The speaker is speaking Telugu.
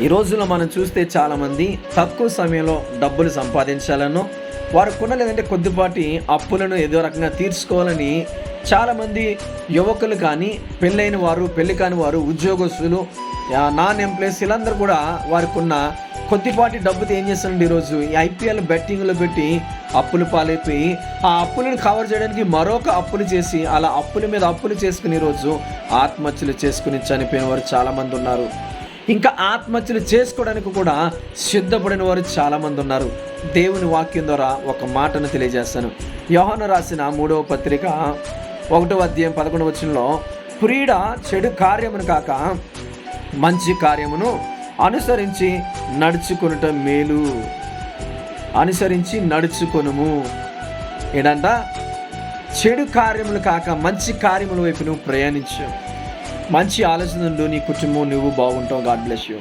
ఈ రోజుల్లో మనం చూస్తే చాలామంది తక్కువ సమయంలో డబ్బులు సంపాదించాలను వారు కొన్న లేదంటే కొద్దిపాటి అప్పులను ఏదో రకంగా తీర్చుకోవాలని చాలామంది యువకులు కానీ పెళ్ళైన వారు పెళ్ళి కాని వారు ఉద్యోగస్తులు నాన్ ఎంప్లాయీస్ వీళ్ళందరూ కూడా వారికున్న కొద్దిపాటి డబ్బుతో ఏం చేస్తారండి ఈరోజు? ఈ ఐపీఎల్ బెట్టింగ్లో పెట్టి అప్పులు పాలైపోయి ఆ అప్పులను కవర్ చేయడానికి మరొక అప్పులు చేసి అలా అప్పుల మీద అప్పులు చేసుకుని ఈరోజు ఆత్మహత్యలు చేసుకుని చనిపోయిన వారు చాలామంది ఉన్నారు. ఇంకా ఆత్మహత్యలు చేసుకోవడానికి కూడా సిద్ధపడిన వారు చాలామంది ఉన్నారు. దేవుని వాక్యం ద్వారా ఒక మాటను తెలియజేస్తాను. యోహన రాసిన మూడవ పత్రిక ఒకటో అధ్యాయం పదకొండవ వచనంలో క్రీడ చెడు కార్యమును కాక మంచి కార్యమును అనుసరించి నడుచుకునుట మేలు. అనుసరించి నడుచుకొనుము. ఏంటంట చెడు కార్యములు కాక మంచి కార్యముల వైపు నువ్వు ప్రయాణించు. మంచి ఆలోచనలు నీ కుటుంబం నువ్వు బాగుంటావు. God bless you